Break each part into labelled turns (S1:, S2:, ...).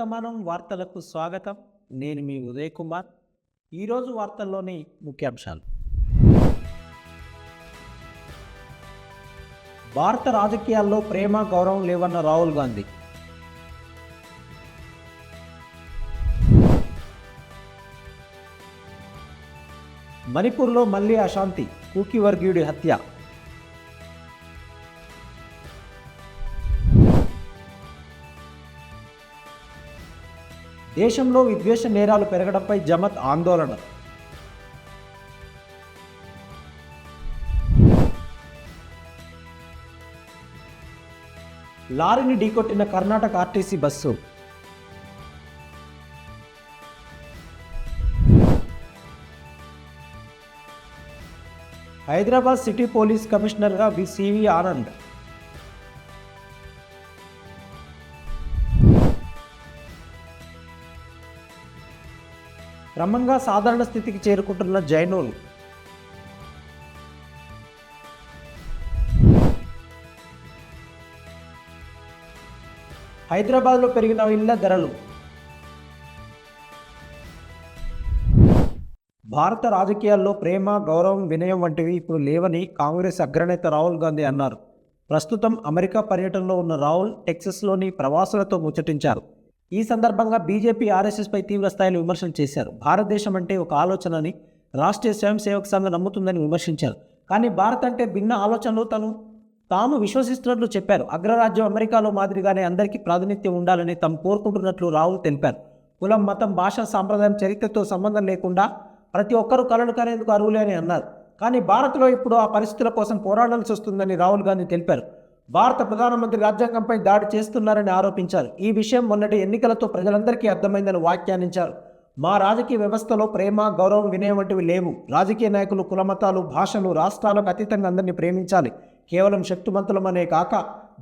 S1: వర్తమానం వార్తలకు స్వాగతం. నేను మీ ఉదయ్ కుమార్ ఈరోజు వార్తల్లోని ముఖ్యాంశాలు. భారత రాజకీయాల్లో ప్రేమ గౌరవం లేవన్న రాహుల్ గాంధీ. మణిపూర్లో మళ్ళీ అశాంతి. కూకి వర్గీయుడి హత్య. దేశంలో విద్వేష నేరాలు పెరగడంపై జమత్ ఆందోళన. లారీని ఢీకొట్టిన Karnataka RTC bus. Hyderabad city police కమిషనర్గా వి సివి ఆనంద్. క్రమంగా సాధారణ స్థితికి చేరుకుంటున్న జైనులు. హైదరాబాద్లో పెరిగిన ఇళ్ళ ధరలు. భారత రాజకీయాల్లో ప్రేమ గౌరవం వినయం వంటివి ఇప్పుడు లేవని కాంగ్రెస్ అగ్రనేత రాహుల్ గాంధీ అన్నారు. ప్రస్తుతం అమెరికా పర్యటనలో ఉన్న రాహుల్ టెక్సస్లోని ప్రవాసులతో ముచ్చటించారు. ఈ సందర్భంగా బీజేపీ ఆర్ఎస్ఎస్పై తీవ్ర స్థాయిలో విమర్శలు చేశారు. భారతదేశం అంటే ఒక ఆలోచనని రాష్ట్రీయ స్వయం సేవక సంఘం నమ్ముతుందని విమర్శించారు. కానీ భారత్ అంటే భిన్న ఆలోచనలు తను తాము విశ్వసిస్తున్నట్లు చెప్పారు. అగ్రరాజ్యం అమెరికాలో మాదిరిగానే అందరికీ ప్రాతినిధ్యం ఉండాలని తాము కోరుకుంటున్నట్లు రాహుల్ తెలిపారు. కులం మతం భాష సాంప్రదాయం చరిత్రతో సంబంధం లేకుండా ప్రతి ఒక్కరూ కలలు కనేందుకు అర్హులే అని అన్నారు. కానీ భారత్లో ఇప్పుడు ఆ పరిస్థితుల కోసం పోరాడాల్సి వస్తుందని రాహుల్ గాంధీ తెలిపారు. భారత ప్రధానమంత్రి రాజ్యాంగంపై దాడి చేస్తున్నారని ఆరోపించారు. ఈ విషయం మొన్నటి ఎన్నికలతో ప్రజలందరికీ అర్థమైందని వ్యాఖ్యానించారు. మా రాజకీయ వ్యవస్థలో ప్రేమ గౌరవం వినయం వంటివి లేవు. రాజకీయ నాయకులు కులమతాలు భాషలు రాష్ట్రాలకు అతీతంగా అందరినీ ప్రేమించాలి. కేవలం శక్తిమంతులమనే కాక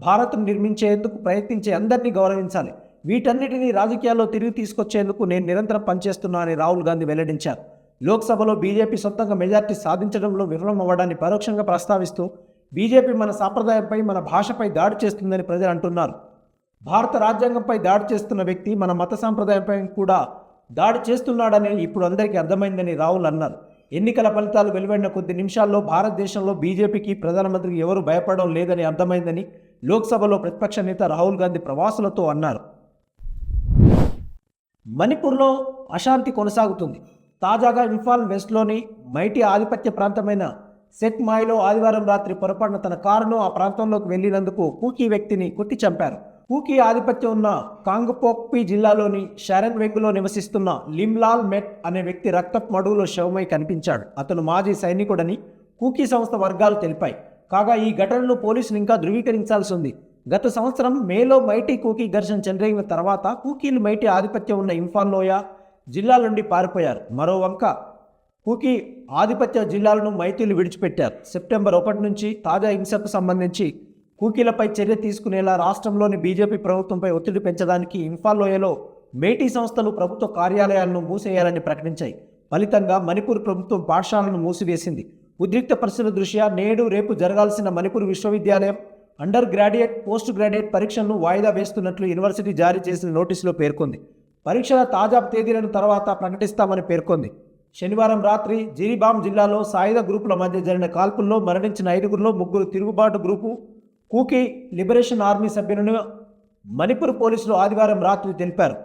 S1: భారత్ను నిర్మించేందుకు ప్రయత్నించే అందరినీ గౌరవించాలి. వీటన్నిటినీ రాజకీయాల్లో తిరిగి తీసుకొచ్చేందుకు నేను నిరంతరం పనిచేస్తున్నా అని రాహుల్ గాంధీ వెల్లడించారు. లోక్సభలో బీజేపీ సొంతంగా మెజార్టీ సాధించడంలో విఫలం అవ్వడాన్ని పరోక్షంగా ప్రస్తావిస్తూ బీజేపీ మన సాంప్రదాయంపై మన భాషపై దాడి చేస్తుందని ప్రజలు అంటున్నారు. భారత రాజ్యాంగంపై దాడి చేస్తున్న వ్యక్తి మన మత సాంప్రదాయంపై కూడా దాడి చేస్తున్నాడని ఇప్పుడు అందరికీ అర్థమైందని రాహుల్ అన్నారు. ఎన్నికల ఫలితాలు వెలువడిన కొద్ది నిమిషాల్లో భారతదేశంలో బీజేపీకి ప్రధానమంత్రికి ఎవరు భయపడడం లేదని అర్థమైందని లోక్సభలో ప్రతిపక్ష నేత రాహుల్ గాంధీ ప్రవాసులతో అన్నారు. మణిపూర్లో అశాంతి కొనసాగుతుంది. తాజాగా ఇంఫాల్ వెస్ట్లోని మైటి ఆధిపత్య ప్రాంతమైన సెట్ మాయిలో ఆదివారం రాత్రి పొరపాటున తన కారును ఆ ప్రాంతంలోకి వెళ్ళినందుకు కూకీ వ్యక్తిని కొట్టి చంపారు. కూకీ ఆధిపత్యం ఉన్న కాంగ్పోక్పి జిల్లాలోని షరణ్ వెంగులో నివసిస్తున్న లిమ్లాల్ మెట్ అనే వ్యక్తి రక్తపు మడుగులో శవమై కనిపించాడు. అతను మాజీ సైనికుడని కూకీ సంస్థ వర్గాలు తెలిపాయి. కాగా ఈ ఘటనను పోలీసులు ఇంకా ధృవీకరించాల్సి ఉంది గత సంవత్సరం మేలో మైటీ కూకీ ఘర్షణ చెలరేగిన తర్వాత కూకీలు మైటీ ఆధిపత్యం ఉన్న ఇంఫాల్ లోయ జిల్లాల నుండి పారిపోయారు. మరో వంక కుకీ ఆధిపత్య జిల్లాలను మైతీలు విడిచిపెట్టారు. సెప్టెంబర్ ఒకటి నుంచి తాజా హింసకు సంబంధించి కూకీలపై చర్య తీసుకునేలా రాష్ట్రంలోని బీజేపీ ప్రభుత్వంపై ఒత్తిడి పెంచడానికి ఇంఫాల్ లోయలో మేటీ సంస్థలు ప్రభుత్వ కార్యాలయాలను మూసేయాలని ప్రకటించాయి. ఫలితంగా మణిపూర్ ప్రభుత్వం పాఠశాలను మూసివేసింది. ఉద్రిక్త పరిస్థితుల దృష్ట్యా నేడు రేపు జరగాల్సిన మణిపూర్ విశ్వవిద్యాలయం అండర్ గ్రాడ్యుయేట్ పోస్ట్ గ్రాడ్యుయేట్ పరీక్షలను వాయిదా వేస్తున్నట్లు యూనివర్సిటీ జారీ చేసిన నోటీసులో పేర్కొంది. పరీక్షల తాజా తేదీలను తర్వాత ప్రకటిస్తామని పేర్కొంది. శనివారం రాత్రి జిరిబామ్ జిల్లాలో సాయుధ గ్రూపుల మధ్య జరిగిన కాల్పుల్లో మరణించిన ఐదుగురిలో ముగ్గురు తిరుగుబాటు గ్రూపు కూకీ లిబరేషన్ ఆర్మీ సభ్యులను మణిపూర్ పోలీసులు ఆదివారం రాత్రి తెలిపారు.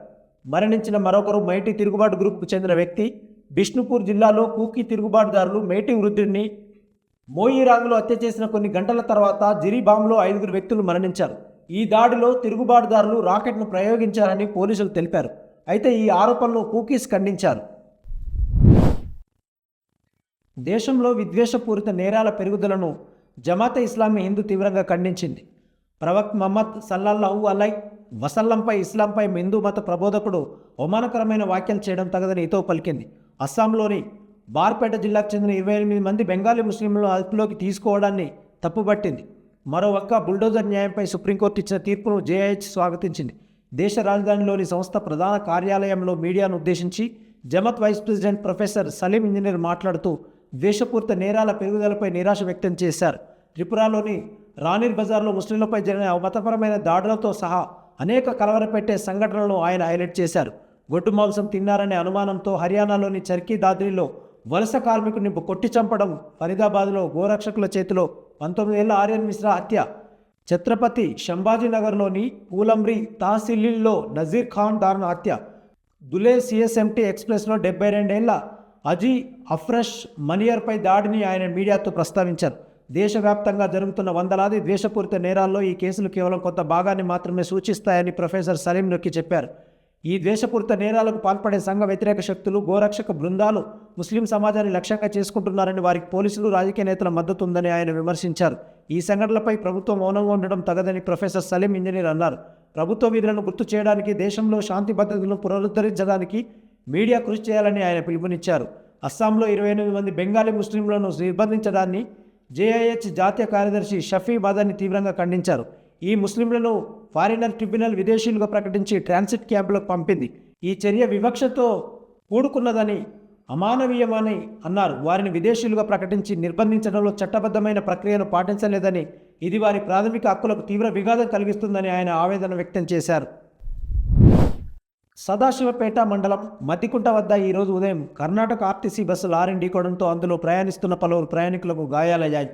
S1: మరణించిన మరొకరు మైటీ తిరుగుబాటు గ్రూపుకు చెందిన వ్యక్తి. బిష్ణుపూర్ జిల్లాలో కూకీ తిరుగుబాటుదారులు మేటీ వృద్ధుడిని మోయిరాంగ్లో హత్య చేసిన కొన్ని గంటల తర్వాత జిరిబామ్లో ఐదుగురు వ్యక్తులు మరణించారు. ఈ దాడిలో తిరుగుబాటుదారులు రాకెట్ను ప్రయోగించారని పోలీసులు తెలిపారు. అయితే ఈ ఆరోపణలు కూకీస్ ఖండించారు. దేశంలో విద్వేషపూరిత నేరాల పెరుగుదలను జమాత ఇస్లామీ హిందూ తీవ్రంగా ఖండించింది. ప్రవక్త మహమ్మద్ సల్లల్లాహు అలై వసల్లంపై ఇస్లాంపై హిందూ మత ప్రబోధకుడు అవమానకరమైన వ్యాఖ్యలు చేయడం తగదని ఇతో పలికింది. అస్సాంలోని బార్పేట జిల్లాకు చెందిన ఇరవై ఎనిమిది మంది బెంగాలీ ముస్లింలను అదుపులోకి తీసుకోవడాన్ని తప్పుపట్టింది. మరోవక్క బుల్డోజర్ న్యాయంపై సుప్రీంకోర్టు ఇచ్చిన తీర్పును జేఐహెచ్ స్వాగతించింది. దేశ రాజధానిలోని సంస్థ ప్రధాన కార్యాలయంలో మీడియాను ఉద్దేశించి Jamaat vice president professor Salim Engineer మాట్లాడుతూ ద్వేషపూరిత నేరాల పెరుగుదలపై నిరాశ వ్యక్తం చేశారు. త్రిపురలోని రాణిర్ బజార్లో ముస్లింలపై జరిగిన మతపరమైన దాడులతో సహా అనేక కలవరపెట్టే సంఘటనలను ఆయన హైలైట్ చేశారు. గొడ్డు మాంసం తిన్నారనే అనుమానంతో హర్యానాలోని చర్కీ దాద్రిలో వలస కార్మికుడిని కొట్టి చంపడం ఫరీదాబాద్లో గోరక్షకుల చేతిలో పంతొమ్మిది ఏళ్ళ ఆర్యన్ మిశ్రా హత్య. ఛత్రపతి శంభాజీనగర్లోని పూలంబ్రి తహసీల్లో నజీర్ ఖాన్ దారుణ హత్య. దులే సిఎస్ఎంటీ ఎక్స్ప్రెస్లో డెబ్బై రెండేళ్ళ అజీ అఫ్రెష్ మనియర్పై దాడిని ఆయన మీడియాతో ప్రస్తావించారు. దేశవ్యాప్తంగా జరుగుతున్న వందలాది ద్వేషపూరిత నేరాల్లో ఈ కేసులు కేవలం కొంత భాగాన్ని మాత్రమే సూచిస్తాయని ప్రొఫెసర్ సలీం నొక్కి చెప్పారు. ఈ ద్వేషపూరిత నేరాలకు పాల్పడే సంఘ వ్యతిరేక శక్తులు గోరక్షక బృందాలు ముస్లిం సమాజాన్ని లక్ష్యంగా చేసుకుంటున్నారని వారికి పోలీసులు రాజకీయ నేతల మద్దతు ఉందని ఆయన విమర్శించారు. ఈ సంఘటనలపై ప్రభుత్వం మౌనంగా ఉండడం తగదని ప్రొఫెసర్ సలీం ఇంజనీర్ అన్నారు. ప్రభుత్వ విధులను గుర్తు చేయడానికి దేశంలో శాంతి భద్రతలను పునరుద్ధరించడానికి మీడియా కృషి చేయాలని ఆయన పిలుపునిచ్చారు. అస్సాంలో ఇరవై ఎనిమిది మంది బెంగాలీ ముస్లింలను నిర్బంధించడాన్ని జేఐహెచ్ జాతీయ కార్యదర్శి షఫీ మదన్ని తీవ్రంగా ఖండించారు. ఈ ముస్లింలను ఫారినర్ ట్రిబ్యునల్ విదేశీయులుగా ప్రకటించి ట్రాన్సిట్ క్యాంపులకు పంపింది. ఈ చర్య వివక్షతో కూడుకున్నదని అమానవీయమని అన్నారు. వారిని విదేశీయులుగా ప్రకటించి నిర్బంధించడంలో చట్టబద్ధమైన ప్రక్రియను పాటించలేదని ఇది వారి ప్రాథమిక హక్కులకు తీవ్ర విఘాతం కలిగిస్తుందని ఆయన ఆవేదన వ్యక్తం చేశారు. సదాశివపేట మండలం మతికుంట వద్ద ఈరోజు ఉదయం కర్ణాటక ఆర్టీసీ బస్సు లారీ ఢీకోవడంతో అందులో ప్రయాణిస్తున్న పలువురు ప్రయాణికులకు గాయాలయ్యాయి.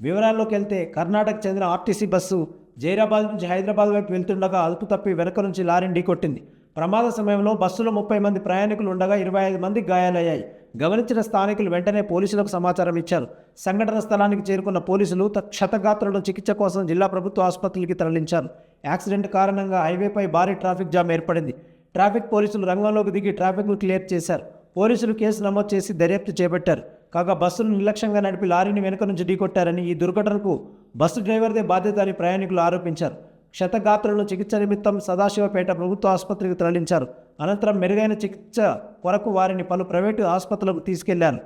S1: వివరాల్లోకి వెళ్తే కర్ణాటక చెందిన ఆర్టీసీ బస్సు జైరాబాద్ నుంచి హైదరాబాద్ వైపు వెళ్తుండగా అదుపు తప్పి వెనక నుంచి లారీని ఢీకొట్టింది. ప్రమాద సమయంలో బస్సులో ముప్పై మంది ప్రయాణికులు ఉండగా ఇరవై ఐదు మంది గాయాలయ్యాయి. గమనించిన స్థానికులు వెంటనే పోలీసులకు సమాచారం ఇచ్చారు. సంఘటన స్థలానికి చేరుకున్న పోలీసులు క్షతగాత్రులను చికిత్స కోసం జిల్లా ప్రభుత్వ ఆసుపత్రికి తరలించారు. యాక్సిడెంట్ కారణంగా హైవేపై భారీ ట్రాఫిక్ జామ్ ఏర్పడింది. ట్రాఫిక్ పోలీసులు రంగంలోకి దిగి ట్రాఫిక్ను క్లియర్ చేశారు. పోలీసులు కేసు నమోదు చేసి దర్యాప్తు చేపట్టారు. కాగా బస్సును నిర్లక్ష్యంగా నడిపి లారీని వెనుక నుంచి ఢీకొట్టారని ఈ దుర్ఘటనకు బస్సు డ్రైవర్దే బాధ్యత అని ప్రయాణికులు ఆరోపించారు. క్షతగాత్రులను చికిత్స నిమిత్తం సదాశివపేట ప్రభుత్వ ఆసుపత్రికి తరలించారు. అనంతరం మెరుగైన చికిత్స కొరకు వారిని పలు ప్రైవేటు ఆసుపత్రులకు తీసుకెళ్ళారు.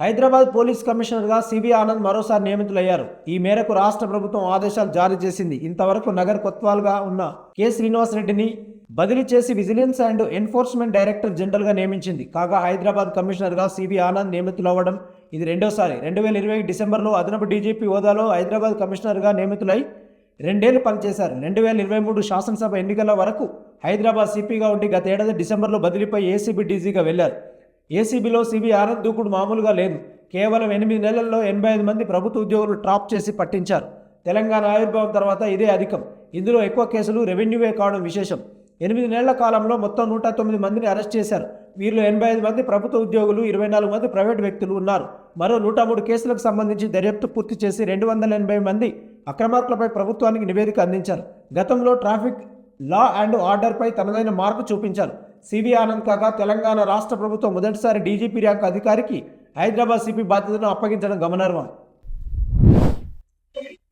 S1: హైదరాబాద్ పోలీస్ కమిషనర్గా సివి ఆనంద్ మరోసారి నియమితులయ్యారు. ఈ మేరకు రాష్ట్ర ప్రభుత్వం ఆదేశాలు జారీ చేసింది. ఇంతవరకు నగర్ కొత్వాల్గా ఉన్న కె శ్రీనివాస్ రెడ్డిని బదిలీ చేసి విజిలెన్స్ అండ్ ఎన్ఫోర్స్మెంట్ డైరెక్టర్ జనరల్గా నియమించింది. కాగా హైదరాబాద్ కమిషనర్గా సివి ఆనంద్ నియమితులవ్వడం ఇది రెండోసారి. రెండు వేల ఇరవై డిసెంబర్లో అదనపు డీజీపీ హోదాలో హైదరాబాద్ కమిషనర్గా నియమితులై రెండేళ్ళు పనిచేశారు. రెండు వేల ఇరవై మూడు శాసనసభ ఎన్నికల వరకు హైదరాబాద్ సిపిగా ఉండి గత ఏడాది డిసెంబర్లో బదిలీపై ఏసీబీ డీజీగా వెళ్ళారు. ఏసీబీలో సిబి ఆనంద్ దూకుడు మామూలుగా లేదు. కేవలం ఎనిమిది నెలల్లో ఎనభై ఐదు మంది ప్రభుత్వ ఉద్యోగులు ట్రాప్ చేసి పట్టించారు. తెలంగాణ ఆవిర్భావం తర్వాత ఇదే అధికం. ఇందులో ఎక్కువ కేసులు రెవెన్యూవే కావడం విశేషం. ఎనిమిది నెలల కాలంలో మొత్తం నూట తొమ్మిది మందిని అరెస్ట్ చేశారు. వీరిలో ఎనభై ఐదు మంది ప్రభుత్వ ఉద్యోగులు ఇరవై నాలుగు మంది ప్రైవేటు వ్యక్తులు ఉన్నారు. మరో నూట మూడు కేసులకు సంబంధించి దర్యాప్తు పూర్తి చేసి రెండు వందల ఎనభై మంది అక్రమార్కులపై ప్రభుత్వానికి నివేదిక అందించారు. గతంలో ట్రాఫిక్ లా అండ్ ఆర్డర్పై తనదైన మార్పు చూపించారు. సివి ఆనంద్ కాగా తెలంగాణ రాష్ట్ర ప్రభుత్వం మొదటిసారి డీజీపీ ర్యాంక్ అధికారికి హైదరాబాద్ సిపి బాధ్యతను అప్పగించడం గమనార్హం.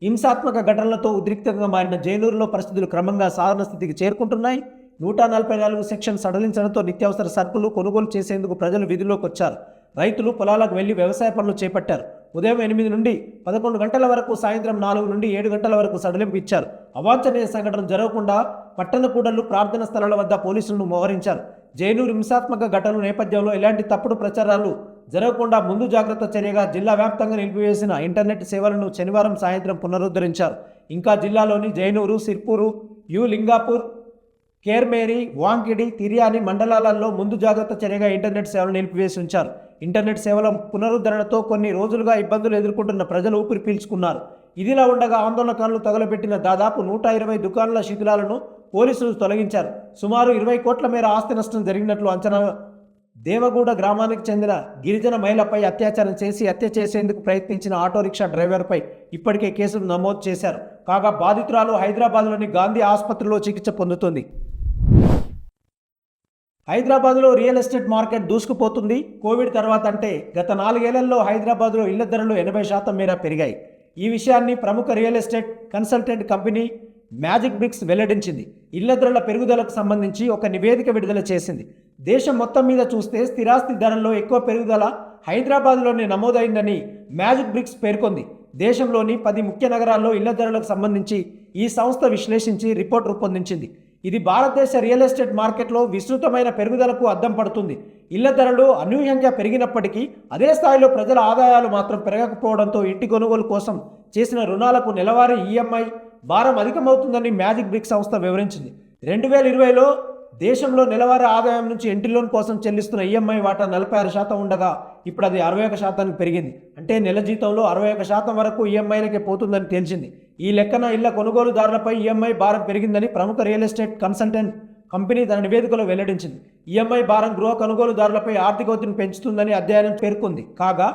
S1: హింసాత్మక ఘటనలతో ఉద్రిక్తంగా మారిన జైనూరులో పరిస్థితులు క్రమంగా సాధారణ స్థితికి చేరుకుంటున్నాయి. నూట నలభై నాలుగు సెక్షన్ సడలించడంతో నిత్యావసర సరుకులు కొనుగోలు చేసేందుకు ప్రజలు విధిలోకి వచ్చారు. రైతులు పొలాలకు వెళ్ళి వ్యవసాయ పనులు చేపట్టారు. ఉదయం ఎనిమిది నుండి పదకొండు గంటల వరకు సాయంత్రం నాలుగు నుండి ఏడు గంటల వరకు సడలింపు ఇచ్చారు. అవాంఛనీయ సంఘటన జరగకుండా పట్టణ కూడళ్ళు ప్రార్థన స్థలాల వద్ద పోలీసులను మోహరించారు. జైనూరు హింసాత్మక ఘటనల నేపథ్యంలో ఎలాంటి తప్పుడు ప్రచారాలు జరగకుండా ముందు జాగ్రత్త చర్యగా జిల్లా వ్యాప్తంగా నిలిపివేసిన ఇంటర్నెట్ సేవలను శనివారం సాయంత్రం పునరుద్ధరించారు. ఇంకా జిల్లాలోని జైనూరు సిర్పూరు యు లింగాపూర్ కేర్మేరి వాంకిడి తిర్యాని మండలాలలో ముందు జాగ్రత్త చర్యగా ఇంటర్నెట్ సేవలు నిలిపివేసి ఉంచారు ఇంటర్నెట్ సేవల పునరుద్ధరణతో కొన్ని రోజులుగా ఇబ్బందులు ఎదుర్కొంటున్న ప్రజలు ఊపిరి పీల్చుకున్నారు. ఇదిలా ఉండగా ఆందోళనకారులు తగలబెట్టిన దాదాపు నూట ఇరవై దుకాణాల శిథిలాలను పోలీసులు తొలగించారు. సుమారు ఇరవై కోట్ల మేర ఆస్తి నష్టం జరిగినట్లు అంచనా దేవగూడ గ్రామానికి చెందిన గిరిజన మహిళపై అత్యాచారం చేసి హత్య చేసేందుకు ప్రయత్నించిన ఆటో రిక్షా డ్రైవర్పై ఇప్పటికే కేసులు నమోదు చేశారు. కాగా బాధితురాలు హైదరాబాద్లోని గాంధీ ఆసుపత్రిలో చికిత్స పొందుతుంది. హైదరాబాద్లో రియల్ ఎస్టేట్ మార్కెట్ దూసుకుపోతుంది. కోవిడ్ తర్వాత అంటే గత నాలుగేళ్ళలో హైదరాబాద్లో ఇళ్ళ ధరలు ఎనభై శాతం మేర పెరిగాయి. ఈ విషయాన్ని ప్రముఖ real estate consultant company Magic Bricks వెల్లడించింది. ఇళ్ళ ధరల పెరుగుదలకు సంబంధించి ఒక నివేదిక విడుదల చేసింది. దేశం మొత్తం మీద చూస్తే స్థిరాస్తి ధరల్లో ఎక్కువ పెరుగుదల హైదరాబాద్లోనే నమోదైందని మ్యాజిక్ బ్రిక్స్ పేర్కొంది. దేశంలోని పది ముఖ్య నగరాల్లో ఇళ్ళ ధరలకు సంబంధించి ఈ సంస్థ విశ్లేషించి రిపోర్ట్ రూపొందించింది. ఇది భారతదేశ రియల్ ఎస్టేట్ మార్కెట్లో విస్తృతమైన పెరుగుదలకు అద్దం పడుతుంది. ఇళ్ళ ధరలు అనూహ్యంగా పెరిగినప్పటికీ అదే స్థాయిలో ప్రజల ఆదాయాలు మాత్రం పెరగకపోవడంతో ఇంటి కొనుగోలు కోసం చేసిన రుణాలకు నెలవారీ ఈఎంఐ భారం అధికమవుతుందని మ్యాజిక్ బ్రిక్స్ సంస్థ వివరించింది. రెండు వేల ఇరవైలో దేశంలో నెలవారీ ఆదాయం నుంచి ఇంటి లోన్ కోసం చెల్లిస్తున్న ఈఎంఐ వాటా నలభై ఆరు శాతం ఉండగా ఇప్పుడు అది అరవై ఒక శాతానికి పెరిగింది. అంటే నెల జీతంలో అరవై ఒక శాతం వరకు ఈఎంఐలకే పోతుందని తేల్చింది. ఈ లెక్కన ఇళ్ళ కొనుగోలుదారులపై ఈఎంఐ భారం పెరిగిందని ప్రముఖ రియల్ ఎస్టేట్ కన్సల్టెంట్ కంపెనీ తన నివేదికలో వెల్లడించింది. ఈఎంఐ భారం గృహ కొనుగోలుదారులపై ఆర్థిక ఒత్తిడిని పెంచుతుందని అధ్యయనం పేర్కొంది. కాగా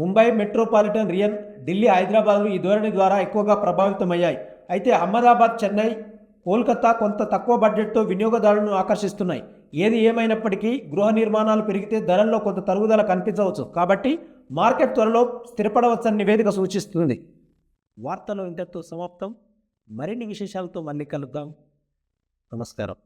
S1: ముంబై మెట్రోపాలిటన్ రియన్ ఢిల్లీ హైదరాబాద్లు ఈ ధోరణి ద్వారా ఎక్కువగా ప్రభావితమయ్యాయి. అయితే అహ్మదాబాద్ చెన్నై కోల్కతా కొంత తక్కువ బడ్జెట్తో వినియోగదారులను ఆకర్షిస్తున్నాయి. ఏది ఏమైనప్పటికీ గృహ నిర్మాణాలు పెరిగితే ధరల్లో కొంత తరుగుదల కనిపించవచ్చు. కాబట్టి మార్కెట్ త్వరలో స్థిరపడవచ్చని నివేదిక సూచిస్తుంది. వార్తలు ఇంతటితో సమాప్తం. మరిన్ని విశేషాలతో మళ్ళీ కలుద్దాం. నమస్కారం.